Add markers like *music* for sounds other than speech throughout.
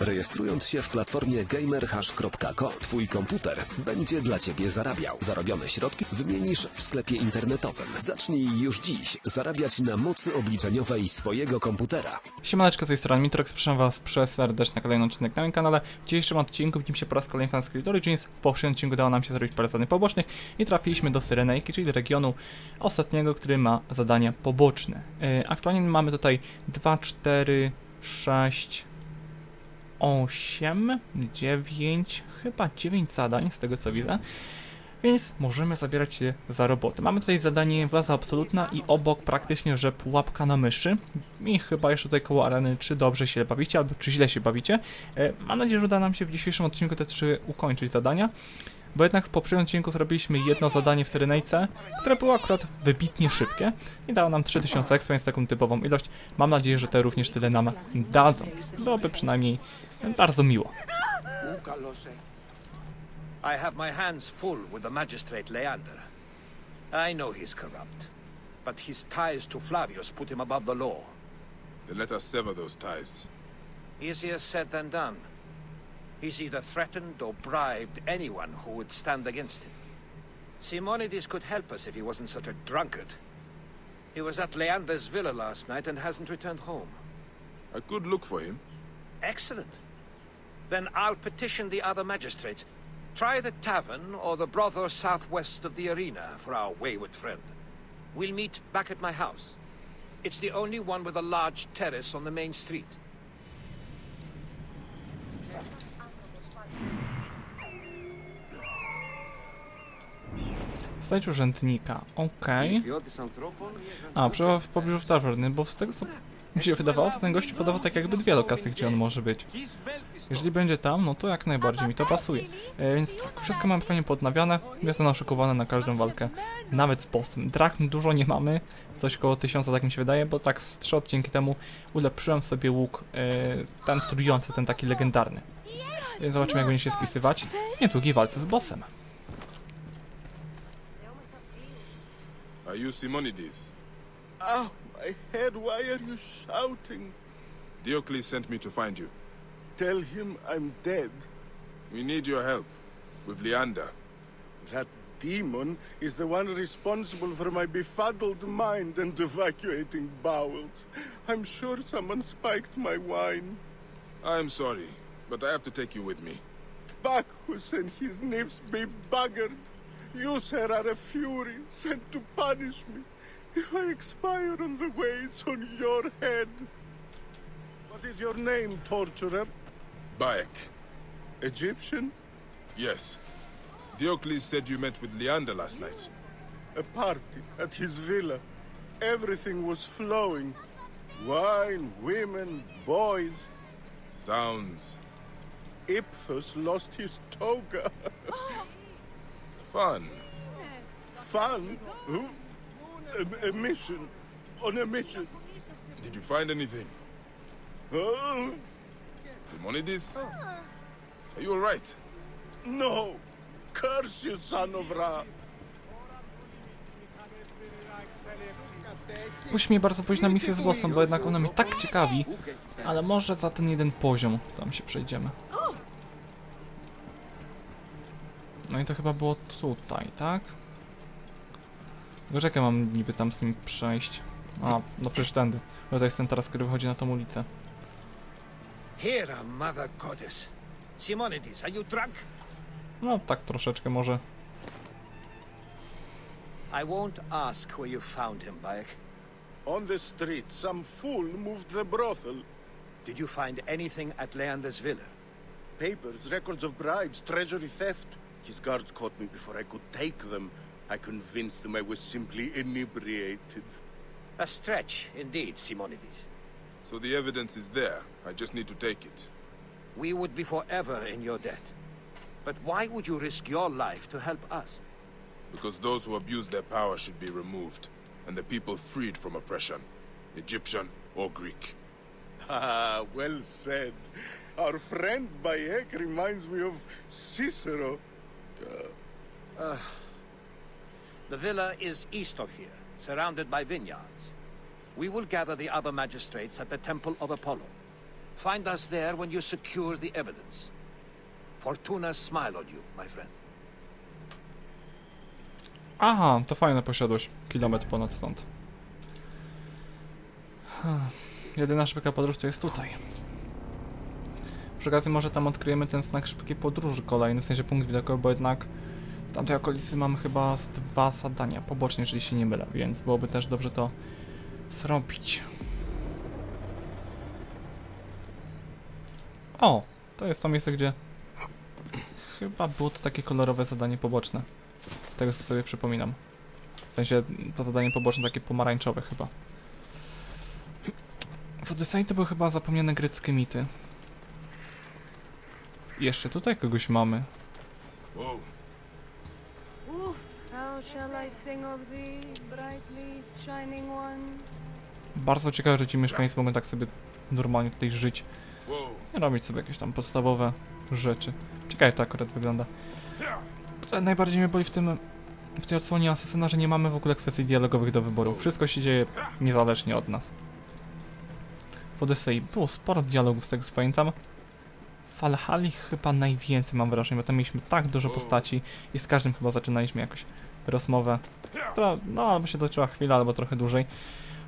Rejestrując się w platformie gamerhash.co, twój komputer będzie dla ciebie zarabiał. Zarobione środki wymienisz w sklepie internetowym. Zacznij już dziś zarabiać na mocy obliczeniowej swojego komputera. Siemaneczko z tej strony Mitrox, zapraszam was przez serdecznie kolejny odcinek na moim kanale. W dzisiejszym odcinku widzimy się po raz kolejny Script Origins. W poprzednim odcinku udało nam się zrobić parę zadań pobocznych i trafiliśmy do Syrenejki, czyli regionu ostatniego, który ma zadania poboczne. Yy, aktualnie mamy tutaj 2, 4, 6, 8, 9, chyba 9 zadań z tego co widzę. Więc możemy zabierać się za robotę. Mamy tutaj zadanie władza absolutna i obok praktycznie, że pułapka na myszy. I chyba jeszcze tutaj koło areny, czy dobrze się bawicie, albo czy źle się bawicie. E, Mam nadzieję, że uda nam się w dzisiejszym odcinku te trzy ukończyć zadania. Bo jednak w poprzednim odcinku zrobiliśmy jedno zadanie w Syrenejce, które było akurat wybitnie szybkie i dało nam 3000 expa, więc taką typową ilość. Mam nadzieję, że te również tyle nam dadzą. Byłoby przynajmniej bardzo miło. I have my hands full with the magistrate Leander. I know he's corrupt, but his ties to Flavius put him above the law. Then let us sever those ties. Easier said than done. He's either threatened or bribed anyone who would stand against him. Simonides could help us if he wasn't such a drunkard. He was at Leander's villa last night and hasn't returned home. A good look for him. Excellent. Then I'll petition the other magistrates. Try the tavern or the brothel southwest of the arena for our wayward friend. We'll meet back at my house. It's the only one with a large terrace on the main street. Znajdź urzędnika, okej. A, przebywa w pobliżu tawerny, bo z tego co mi się wydawało, to ten gościu podawał tak jakby dwie lokacje, gdzie on może być. Jeżeli będzie tam, no to jak najbardziej mi to pasuje. E, więc tak, wszystko mamy fajnie podnawiane, jestem naszykowane na każdą walkę, nawet z bossem. Drachm dużo nie mamy, coś koło tysiąca tak mi się wydaje, bo tak z trzy odcinki temu ulepszyłem sobie łuk, e, ten trujący, ten taki legendarny. E, Zobaczymy jak będzie się spisywać. w Niedługiej walce z bossem. Are you Simonides? Ow, ah, my head, why are you shouting? Diocles sent me to find you. Tell him I'm dead. We need your help. With Leander. That demon is the one responsible for my befuddled mind and evacuating bowels. I'm sure someone spiked my wine. I'm sorry, but I have to take you with me. Bacchus and his nymphs be buggered. You, sir, are a fury sent to punish me. If I expire on the way, it's on your head. What is your name, torturer? Bayek. Egyptian? Yes. Diocles said you met with Leander last night. A party at his villa. Everything was flowing. Wine, women, boys. Sounds Iphthos lost his toga. *laughs* fun. Fun? Who? A, a mission. On a mission. Did you find anything? Oh, Simonides? Are you alright? no. Curse you, son of Ra. Puść mnie bardzo pójść na misję z bossem, bo jednak ona mnie tak ciekawi. Ale może za ten jeden poziom tam się przejdziemy. No i to chyba było tutaj, tak? Ja mam niby tam z nim przejść? A, no przecież tędy. Bo to jest ten teraz, który wychodzi na tą ulicę. Here, Mother Goddess. Simonides, are you drunk? No tak troszeczkę może. I won't ask where you found him, Bayek. On the street, some fool moved the brothel. Did you find anything at Leander's villa? Papers, records of bribes, treasury theft. His guards caught me before I could take them. I convinced them I was simply inebriated. A stretch, indeed, Simonides. So the evidence is there. I just need to take it. We would be forever in your debt. But why would you risk your life to help us? Because those who abuse their power should be removed, and the people freed from oppression, Egyptian or Greek. *laughs* Ah, well said. Our friend Bayek reminds me of Cicero. Uh, the villa is east of here, surrounded by vineyards. We will gather the other magistrates at the Temple of Apollo. Find us there when you secure the evidence. Fortuna smile on you, my friend. Aha, to fajna posiadłość. Kilometr ponad stąd. Jedyna szybka podróż to jest tutaj. Przy okazji może tam odkryjemy ten znak szybkiej podróży kolejny, w sensie punkt widokowy, bo jednak w tamtej okolicy mamy chyba dwa zadania poboczne, jeżeli się nie mylę, więc byłoby też dobrze to zrobić. O, to jest to miejsce, gdzie chyba było to takie kolorowe zadanie poboczne. Z tego co sobie przypominam. W sensie to zadanie poboczne takie pomarańczowe chyba. W Odyssey to były chyba zapomniane greckie mity. Jeszcze tutaj kogoś mamy. Bardzo ciekawe, że ci mieszkańcy mogą tak sobie normalnie tutaj żyć. I robić sobie jakieś tam podstawowe rzeczy. Ciekawe to akurat wygląda. To najbardziej mnie boli w tym w tej odsłonie Asesyna, że nie mamy w ogóle kwestii dialogowych do wyboru. Wszystko się dzieje niezależnie od nas. W Odyssey było sporo dialogów, z tego co pamiętam. Valhalla chyba najwięcej mam wrażenie, bo tam mieliśmy tak dużo postaci i z każdym chyba zaczynaliśmy jakoś rozmowę, która no albo się toczyła chwilę, albo trochę dłużej.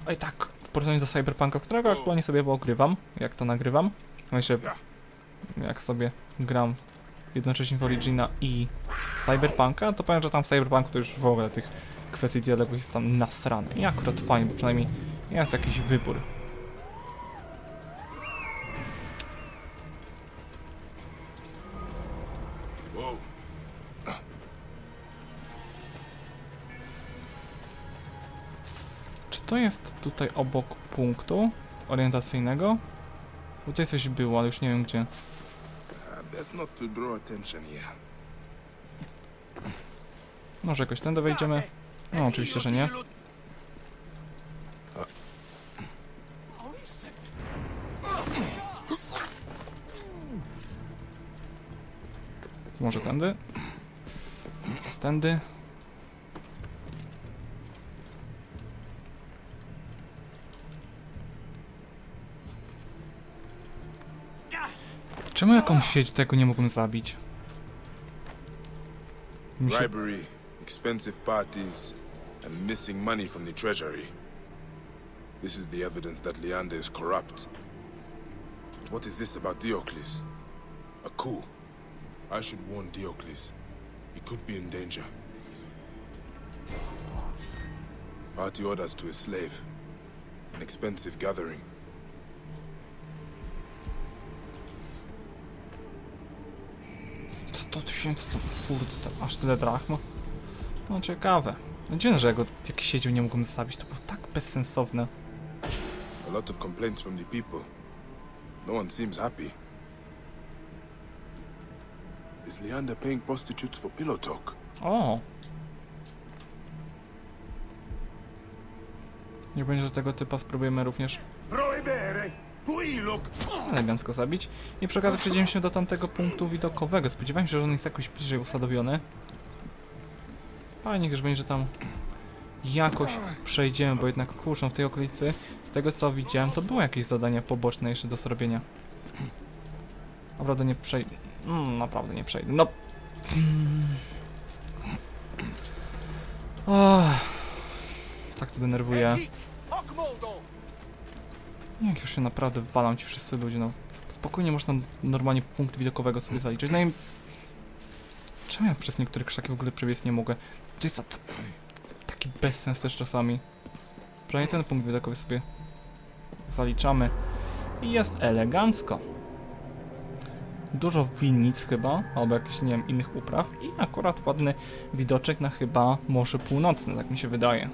A i tak w porównaniu do Cyberpunka, którego aktualnie sobie ogrywam, jak to nagrywam, sensie jak sobie gram jednocześnie w Origina i Cyberpunka, to powiem, że tam w Cyberpunku to już w ogóle tych kwestii dialogów jest tam nasrane. I akurat fajnie, bo przynajmniej jest jakiś wybór. To jest tutaj obok punktu orientacyjnego? Tutaj coś było, ale już nie wiem gdzie. Może jakoś tędy wejdziemy? No oczywiście, że nie. Może tędy? Teraz tędy. Czemu jakąś sieć tego nie mógłbym zabić? Bribery, expensive parties, and missing money from the treasury. This is the evidence that Leander is corrupt. What is this about Diocles? A coup. I should warn Diocles. He could be in danger. Party orders to a slave. An expensive gathering. Sto tysięcy to kurde, to aż tyle drachm. No ciekawe. No Dziwne, że ja go jak siedział nie mógłbym zabić, to było tak bezsensowne. A lot of complaints from the people. No one seems happy. Is Leander paying prostitutes for pillow talk? O! Nie będzie, że tego typa spróbujemy również elegancko zabić. I przy okazji przejdziemy się do tamtego punktu widokowego. Spodziewałem się, że on jest jakoś bliżej usadowiony. Fajnie, że będzie tam jakoś przejdziemy, bo jednak kurczę w tej okolicy, z tego co widziałem, to były jakieś zadania poboczne jeszcze do zrobienia. Naprawdę nie przejdę. Mm, naprawdę nie przejdę. No. Och. Tak to denerwuje. Jak już się naprawdę walą ci wszyscy ludzie, no. Spokojnie można normalnie punkt widokowego sobie zaliczyć. No i... Czemu ja przez niektóre krzaki w ogóle przebiec nie mogę? To jest za... taki bezsens też czasami. Przynajmniej ten punkt widokowy sobie zaliczamy. I jest elegancko. Dużo winnic chyba, albo jakichś, nie wiem, innych upraw i akurat ładny widoczek na chyba Morze Północne, tak mi się wydaje.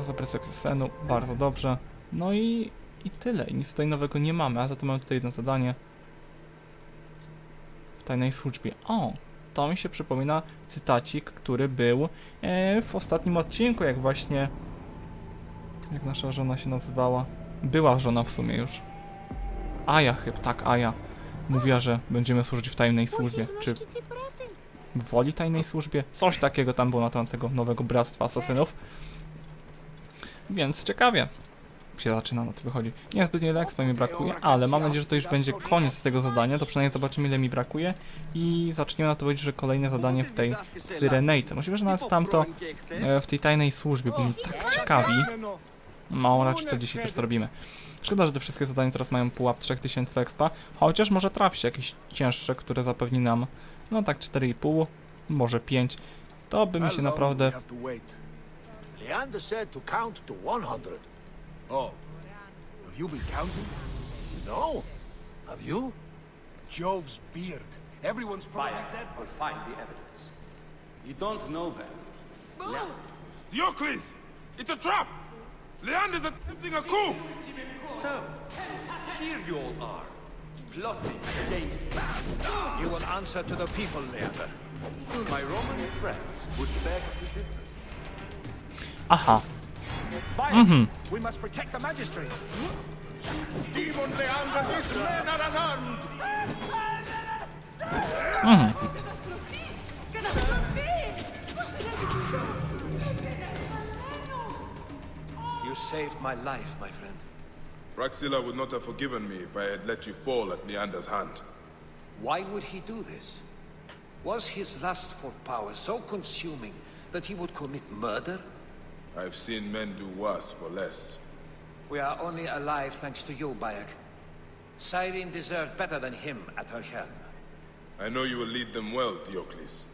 Proza percepcja senu, bardzo dobrze. No i, i tyle, i nic tutaj nowego nie mamy, a za to mamy tutaj jedno zadanie. W tajnej służbie. O, to mi się przypomina cytacik, który był e, w ostatnim odcinku, jak właśnie... Jak nasza żona się nazywała? Była żona w sumie już. Aja chyba, tak, Aja. Mówiła, że będziemy służyć w tajnej służbie. Czy w woli tajnej służbie? Coś takiego tam było na temat tego nowego bractwa asasynów. Więc ciekawie. się zaczyna, no to wychodzi. Niezbyt wiele expa mi brakuje, ale mam nadzieję, że to już będzie koniec tego zadania, to przynajmniej zobaczymy ile mi brakuje i zaczniemy na to powiedzieć, że kolejne zadanie w tej Syrenejce. Możliwe, że nawet tamto e, w tej tajnej służbie, bo tak ciekawi. No, raczej to dzisiaj też zrobimy. Szkoda, że te wszystkie zadania teraz mają pułap 3000 expa, chociaż może trafi się jakieś cięższe, które zapewni nam, no tak 4,5, może 5. To by mi się naprawdę? Leander said to count to 100. Oh. Have you been counting? No? Have you? Jove's beard. Everyone's probably dead. will find the evidence. You don't know that. Diocles! It's a trap! Leander's attempting a coup! So, here you all are, plotting against. You will answer to the people, Leander. My Roman friends would beg to differ. Aha. Mhm. We must protect the magistrates. Demon Leandra, these men are unarmed. Mhm. You saved my life, my friend. Raxila would not have forgiven me if I had let you fall at Leander's hand. Why would he do this? Was his lust for power so consuming that he would commit murder I've seen men do worse for less. We are only alive thanks to you, Bayek. Cyrene deserved better than him at her helm. I know you will lead them well, Diocles.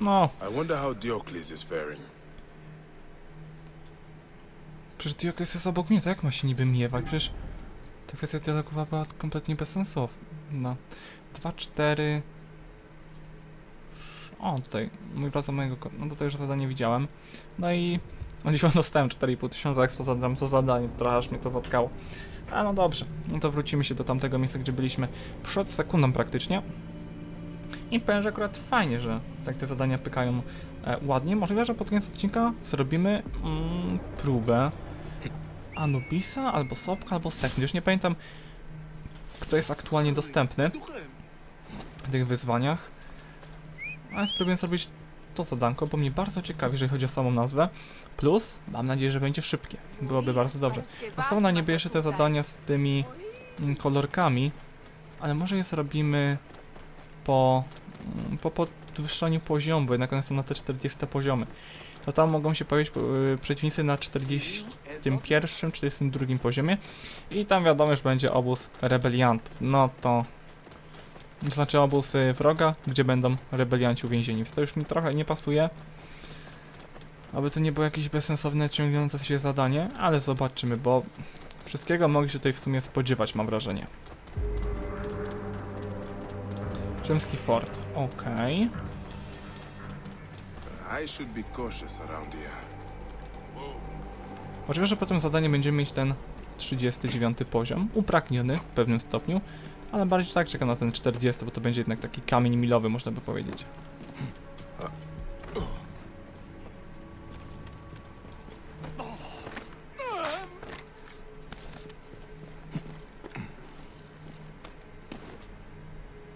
no, I wonder how Diocles is faring. przecież Diokles jest obok mnie, to jak ma się niby miewać? Przecież ta kwestia dialogowa była kompletnie bezsensowna. 2, 4... O, tutaj, mój praca mojego, no tutaj już zadanie widziałem. No i *laughs* o dziwo dostałem 4,5 tysiąca ekstra za za zadanie, trochę aż mnie to zatkało. A no dobrze, no to wrócimy się do tamtego miejsca, gdzie byliśmy przed sekundą praktycznie. I powiem, że akurat fajnie, że tak te zadania pykają e, ładnie. Możliwe, że pod koniec odcinka zrobimy mm, próbę Anubisa, albo Sopka, albo Sekund. Już nie pamiętam, kto jest aktualnie dostępny w tych wyzwaniach. Ale spróbuję zrobić to zadanko, bo mnie bardzo ciekawi, jeżeli chodzi o samą nazwę. Plus, mam nadzieję, że będzie szybkie. Byłoby bardzo dobrze. Zostało na niebie jeszcze te zadania z tymi mm, kolorkami, ale może je zrobimy po, mm, po podwyższaniu poziomu, bo jednak one są na te 40 poziomy. To tam mogą się pojawić y, przeciwnicy na 41, 42 poziomie i tam wiadomo, że będzie obóz rebeliantów. No to znaczy obóz y, wroga, gdzie będą rebelianci uwięzieni. To już mi trochę nie pasuje. Aby to nie było jakieś bezsensowne, ciągnące się zadanie, ale zobaczymy, bo wszystkiego mogli się tutaj w sumie spodziewać, mam wrażenie. Rzymski fort, okej. Here. Możliwe, że po tym zadaniu będziemy mieć ten 39 poziom, upragniony w pewnym stopniu, ale bardziej tak czekam na ten 40, bo to będzie jednak taki kamień milowy, można by powiedzieć.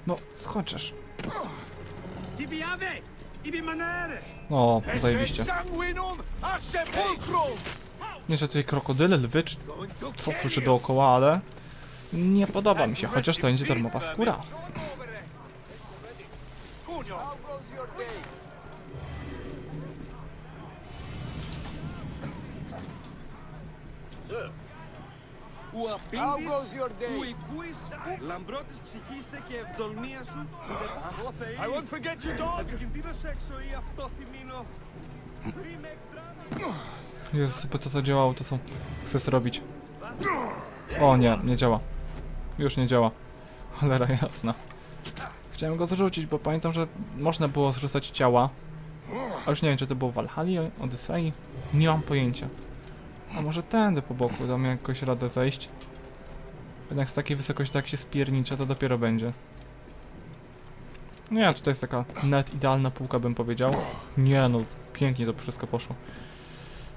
No, schoczysz. O, zajebiście. A sepulcrum! Nie, że tutaj krokodyle, lwy, czy co słyszę dookoła, ale nie podoba mi się, chociaż to będzie darmowa skóra. How goes your day? Λαμπρό της ψυχής και ευδολμία σου, ο Θεή, I won't forget you, dog! επικινδύνος έξω ή αυτό θυμίνω. Πριν εκδράμει. Jezus, bo to co działało, to co chcę zrobić. O nie, nie działa. Już nie działa. Cholera jasna. Chciałem go zrzucić, bo pamiętam, że można było zrzucać ciała. A już nie wiem, czy to było w Valhalla, Odysei. Nie mam pojęcia. A może tędy po boku, dam jakoś radę zejść. Jednak z takiej wysokości, tak się spiernicze, to dopiero będzie. Nie, tutaj jest taka net idealna półka, bym powiedział. Nie no, pięknie to wszystko poszło.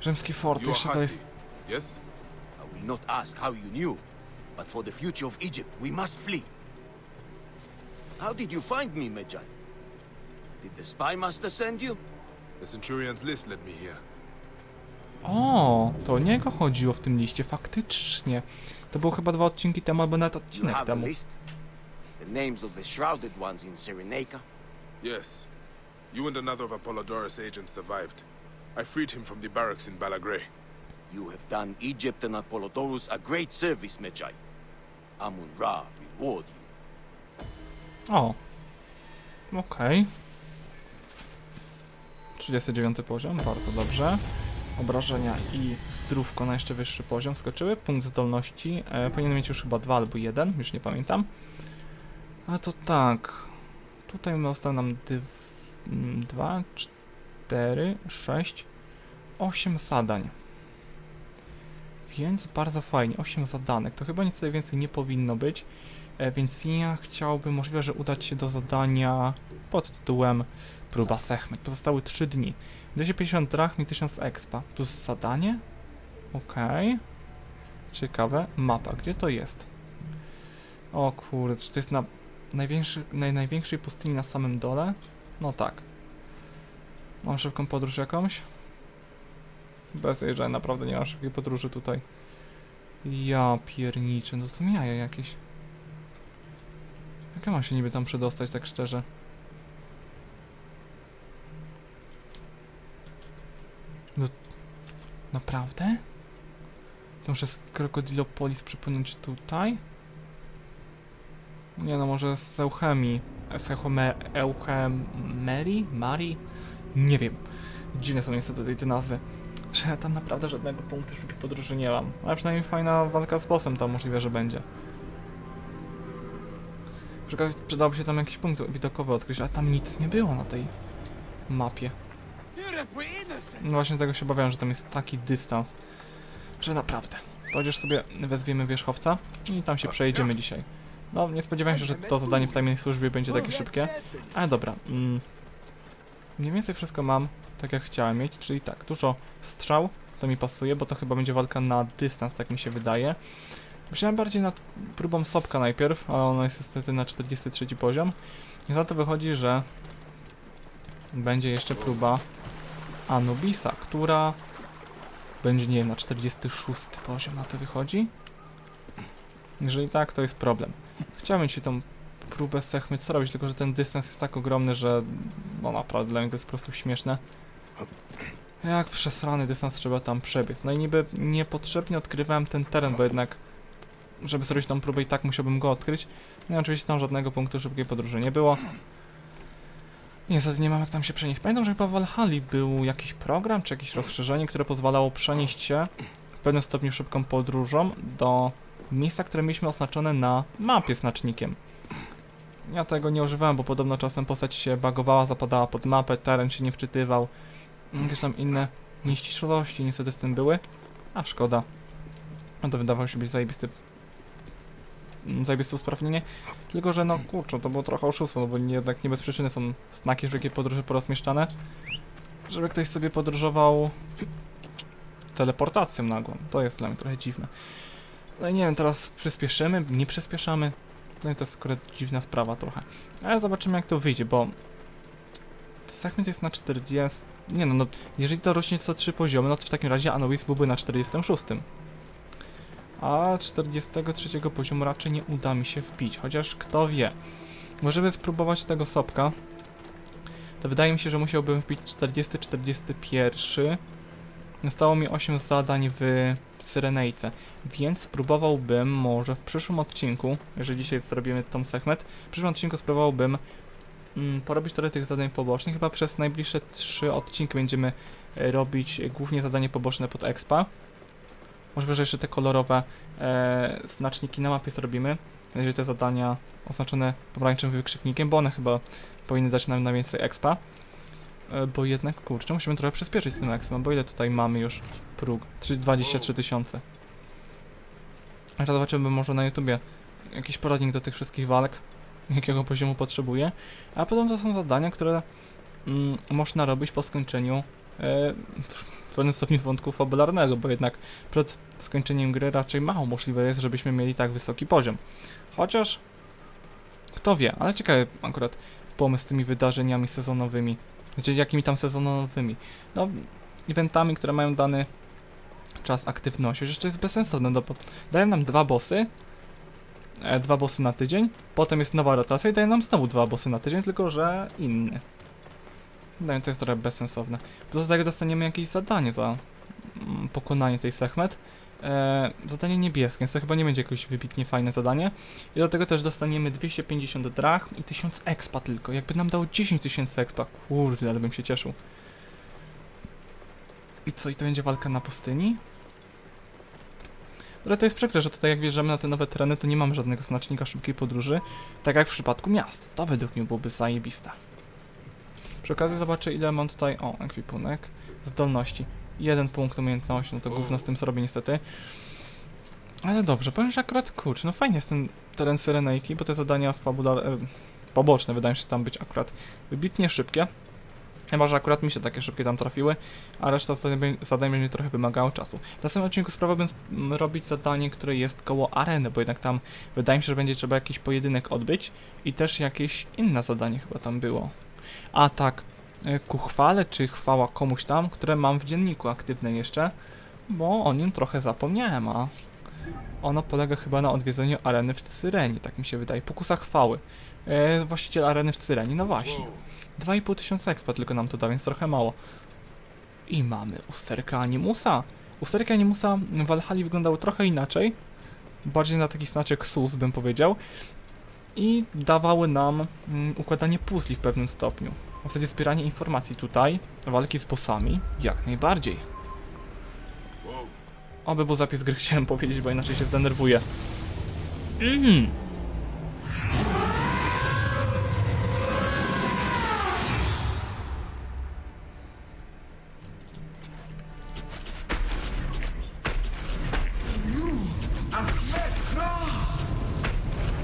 Rzymski fort, jeszcze to jest... Yes? I will not ask how you knew, but for the future of Egypt, we must flee. How did you find me, Medjay? Did the spy master send you? The Centurion's list led me here. O, to o niego chodziło w tym liście, faktycznie. To było chyba dwa odcinki temu, albo nawet odcinek You odcinek have the temu. list? The names of the shrouded ones in Cyrenaica? Yes. You and another of Apollodorus' agents survived. I freed him from the barracks in Balagray. You have done Egypt and Apollodorus a great service, Medjay. Amun-Ra reward you. O. Okej. 39 poziom, bardzo dobrze. Obrażenia i zdrówko na jeszcze wyższy poziom skoczyły. Punkt zdolności. E, powinien mieć już chyba dwa albo jeden, już nie pamiętam. A to tak. Tutaj zostało nam mm, dwa, cztery, sześć, osiem zadań. Więc bardzo fajnie, 8 zadanek. To chyba nic tutaj więcej nie powinno być. E, więc ja chciałbym możliwe, że udać się do zadania pod tytułem Próba Sechmet. Pozostały 3 dni. 250 drachm i 1000 expa. Plus zadanie? Okej. Ciekawe. Mapa. Gdzie to jest? O czy to jest na największy, naj, największej pustyni na samym dole? No tak. Mam szybką podróż jakąś? Bez jej, że naprawdę nie mam szybkiej podróży tutaj. Ja pierniczę, no są jaja jakieś. Jak ja mam się niby tam przedostać, tak szczerze? No... Naprawdę? To muszę z Krokodilopolis przypłynąć tutaj? Nie no, może z Euchemii. Z Eucheme... Euchemerii? Marii? Nie wiem. Dziwne są niestety tutaj te nazwy. Że ja tam naprawdę żadnego punktu szybkiej podróży nie mam. Ale przynajmniej fajna walka z bossem tam możliwe, że będzie. Przy okazji przydałoby się tam jakiś punkt widokowy odkryć, ale tam nic nie było na tej mapie. No właśnie tego się obawiałem, że tam jest taki dystans, że naprawdę. To chociaż sobie wezwiemy wierzchowca i tam się przejedziemy dzisiaj. No, nie spodziewałem się, że to zadanie w tajnej służbie będzie takie szybkie, ale dobra. Mm, mniej więcej wszystko mam tak jak chciałem mieć, czyli tak, dużo strzał, to mi pasuje, bo to chyba będzie walka na dystans, tak mi się wydaje. Myślałem bardziej nad próbą Sopka najpierw, ale ona jest niestety na 43 poziom. I za to wychodzi, że będzie jeszcze próba Anubisa, która będzie, nie wiem, na 46 poziom na to wychodzi. Jeżeli tak, to jest problem. Chciałbym ci tą próbę co robić, tylko że ten dystans jest tak ogromny, że no naprawdę dla mnie to jest po prostu śmieszne. Jak przesrany dystans trzeba tam przebiec. No i niby niepotrzebnie odkrywałem ten teren, bo jednak żeby zrobić tą próbę i tak musiałbym go odkryć. No i oczywiście tam żadnego punktu szybkiej podróży nie było. Niestety nie mam jak tam się przenieść. Pamiętam, że chyba w Valhalla był jakiś program, czy jakieś rozszerzenie, które pozwalało przenieść się w pewnym stopniu szybką podróżą do miejsca, które mieliśmy oznaczone na mapie znacznikiem. Ja tego nie używałem, bo podobno czasem postać się bagowała, zapadała pod mapę, teren się nie wczytywał. Jakieś tam inne nieścisłości niestety z tym były. A szkoda. No to wydawało się być zajebisty zajebiste usprawnienie. Tylko, że no kurczę, to było trochę oszustwo, no bo nie, jednak nie bez przyczyny są znaki szybkiej podróży porozmieszczane. Żeby ktoś sobie podróżował teleportacją nagłą. To jest dla mnie trochę dziwne. No i nie wiem, teraz przyspieszymy, nie przyspieszamy. No i to jest akurat dziwna sprawa trochę. Ale zobaczymy jak to wyjdzie, bo segment jest na 40. Nie no, no jeżeli to rośnie co 3 poziomy, no to w takim razie Anubis byłby na 46. A 43 poziomu raczej nie uda mi się wbić, chociaż kto wie. Możemy spróbować tego sopka. To wydaje mi się, że musiałbym wbić 40-41. Zostało mi 8 zadań w Syrenejce, więc spróbowałbym może w przyszłym odcinku, jeżeli dzisiaj zrobimy tą segment, w przyszłym odcinku spróbowałbym porobić trochę tych zadań pobocznych. Chyba przez najbliższe 3 odcinki będziemy e, robić głównie zadanie poboczne pod Expa. Możliwe, że jeszcze te kolorowe e, znaczniki na mapie zrobimy. Jeżeli te zadania oznaczone pomarańczowym wykrzyknikiem, bo one chyba powinny dać nam na więcej expa. E, bo jednak, kurczę, musimy trochę przyspieszyć z tym expem, bo ile tutaj mamy już próg? Trzy- 23 tysiące. To zobaczymy może na YouTubie jakiś poradnik do tych wszystkich walk, jakiego poziomu potrzebuję. A potem to są zadania, które mm, można robić po skończeniu e, w pewnym stopniu wątku fabularnego, bo jednak przed skończeniem gry raczej mało możliwe jest, żebyśmy mieli tak wysoki poziom. Chociaż kto wie, ale ciekawy akurat pomysł z tymi wydarzeniami sezonowymi. Znaczy, jakimi tam sezonowymi? No, eventami, które mają dany czas aktywności, chociaż to jest bezsensowne, no bo dają nam dwa bossy, e, dwa bossy na tydzień, potem jest nowa rotacja i dają nam znowu dwa bossy na tydzień, tylko że inny. No to jest trochę bezsensowne. Poza tego dostaniemy jakieś zadanie za mm, pokonanie tej Sechmet. E, zadanie niebieskie, więc to chyba nie będzie jakieś wybitnie fajne zadanie. I do tego też dostaniemy 250 drachm i 1000 expa tylko. Jakby nam dało 10 tysięcy expa, kurde, ale bym się cieszył. I co, i to będzie walka na pustyni? Ale to jest przykre, że tutaj jak wjeżdżamy na te nowe tereny, to nie mamy żadnego znacznika szybkiej podróży, tak jak w przypadku miast. To według mnie byłoby zajebiste. Przy okazji zobaczę ile mam tutaj, o, ekwipunek, zdolności. Jeden punkt umiejętności, no to gówno z tym zrobię niestety. Ale dobrze, powiem, że akurat kurczę, no fajnie jest ten teren Syrenejki, bo te zadania fabular... E, poboczne wydają się tam być akurat wybitnie szybkie. Chyba, że akurat mi się takie szybkie tam trafiły, a reszta zadań, bę- zadań będzie trochę wymagało czasu. W następnym odcinku spróbowałbym mm, robić zadanie, które jest koło areny, bo jednak tam wydaje mi się, że będzie trzeba jakiś pojedynek odbyć i też jakieś inne zadanie chyba tam było. A tak, e, ku chwale czy chwała komuś tam, które mam w dzienniku aktywne jeszcze, bo o nim trochę zapomniałem, a ono polega chyba na odwiedzeniu areny w Cyreni, tak mi się wydaje. Pokusa chwały. E, właściciel areny w Cyreni, no właśnie. 2,5 tysiąca expa tylko nam to da, więc trochę mało. I mamy usterkę Animusa. Usterki Animusa w Valhalla wyglądały trochę inaczej. Bardziej na taki znaczek sus, bym powiedział. I dawały nam mm, układanie puzli w pewnym stopniu. W zasadzie zbieranie informacji tutaj, walki z bossami, jak najbardziej. Oby był zapis gry *laughs* chciałem powiedzieć, bo inaczej się zdenerwuję. Mhm.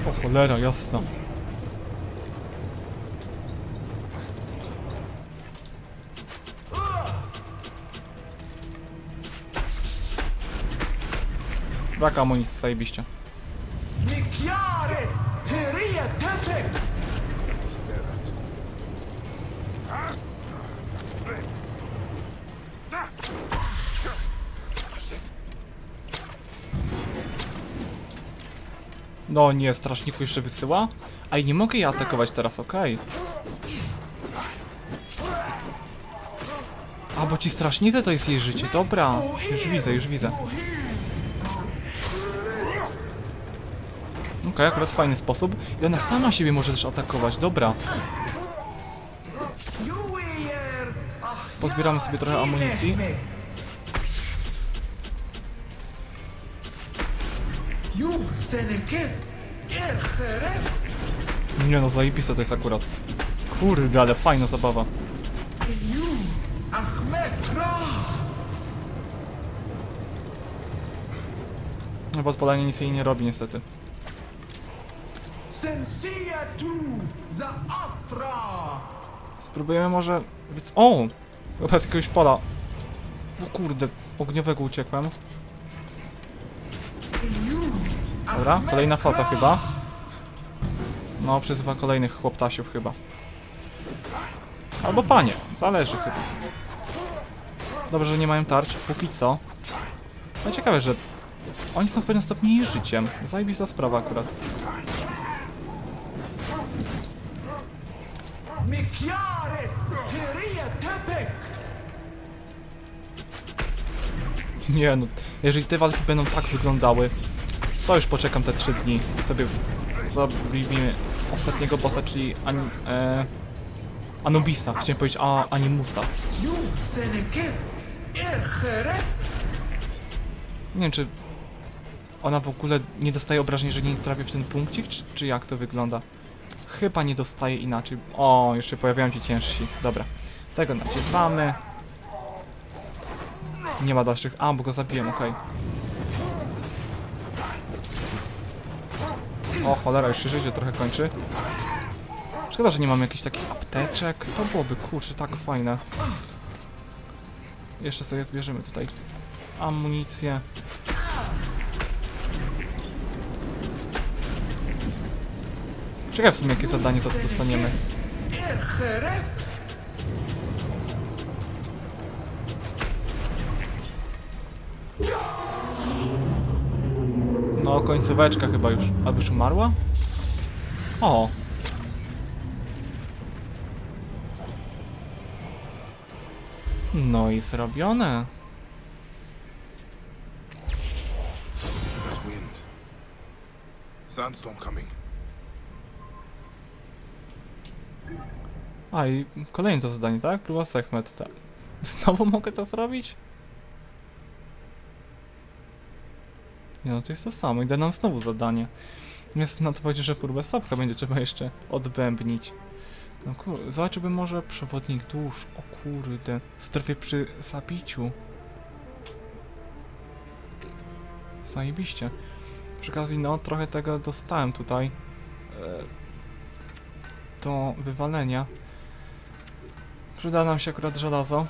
O cholera, jasna. Brak amunicji, zajebiście. No nie, strażniku jeszcze wysyła? A i nie mogę jej atakować teraz, okej. A, bo ci strażnicy to jest jej życie, dobra. Już widzę, już widzę. Okej, akurat fajny sposób. I ona sama siebie może też atakować, dobra. Pozbieramy sobie trochę amunicji. Nie no, zajebiste to jest akurat. Kurde, ale fajna zabawa. Podpalanie nic jej nie robi niestety. Spróbujemy może... Więc... O! Chyba z jakiegoś pola. O kurde, ogniowego uciekłem. Dobra, kolejna faza chyba. No, przyzywa kolejnych chłoptasiów chyba. Albo panie, zależy chyba. Dobrze, że nie mają tarcz, póki co. No ciekawe, że oni są w pewnym stopniu jej życiem. Zajebista sprawa akurat. Nie no, jeżeli te walki będą tak wyglądały, to już poczekam te 3 dni i sobie zrobimy ostatniego bossa, czyli e, Anubisa. Chciałem powiedzieć a, Animusa. Nie wiem, czy ona w ogóle nie dostaje obrażeń, że nie trafię w ten punkcik, czy, czy jak to wygląda? Chyba nie dostaje inaczej. O, już się pojawiają ci ciężsi. Dobra. Tego naciskamy. Nie ma dalszych. A, bo go zabiłem, okej. O, cholera, już się życie trochę kończy. Szkoda, że nie mamy jakichś takich apteczek. To byłoby, kurczę, tak fajne. Jeszcze sobie zbierzemy tutaj amunicję. Ciekawe w sumie jakie zadanie za to dostaniemy. No, końcóweczka chyba już. Aby już umarła? O! No i zrobione. Sandstorm coming. A i kolejne to zadanie, tak? Próba Sechmet, tak. Znowu *laughs* mogę to zrobić? Nie no, to jest to samo. Idę nam znowu zadanie. Jest na to powiedzieć, że próbę Sapka będzie trzeba jeszcze odbębnić. No kur... Zobaczyłbym może przewodnik dusz. O kurde. Strefie przy zapiciu. Zajebiście. Przy okazji, no, trochę tego dostałem tutaj. E, do wywalenia. Przyda nam się akurat żelazo.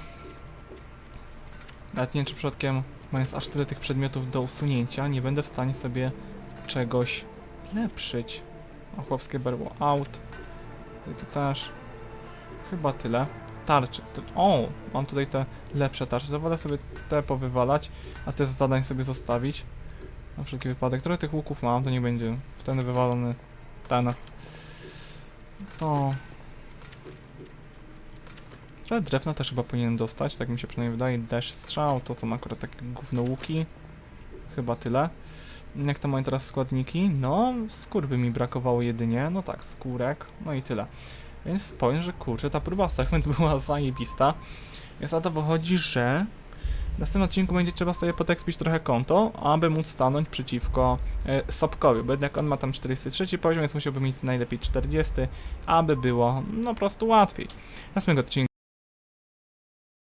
Nawet nie wiem, czy przypadkiem, mając aż tyle tych przedmiotów do usunięcia, nie będę w stanie sobie czegoś lepszyć. O, chłopskie berło out. Tutaj to też. Chyba tyle. Tarcze. To, o, mam tutaj te lepsze tarcze. To wolę sobie te powywalać, a te zadań sobie zostawić. Na wszelki wypadek. Trochę tych łuków mam, to nie będzie ten wywalony ten. To Trochę drewna też chyba powinienem dostać, tak mi się przynajmniej wydaje. Dash strzał, to co ma akurat takie gówno łuki. Chyba tyle. Jak to mają teraz składniki? No, skór by mi brakowało jedynie. No tak, skórek. No i tyle. Więc powiem, że kurczę, ta próba segment *laughs* była zajebista. Więc na to wychodzi, że w następnym odcinku będzie trzeba sobie potekspić trochę konto, aby móc stanąć przeciwko Sopkowi, bo jednak on ma tam 43 poziom, więc musiałby mieć najlepiej 40, aby było no po prostu łatwiej. Następnego odcinku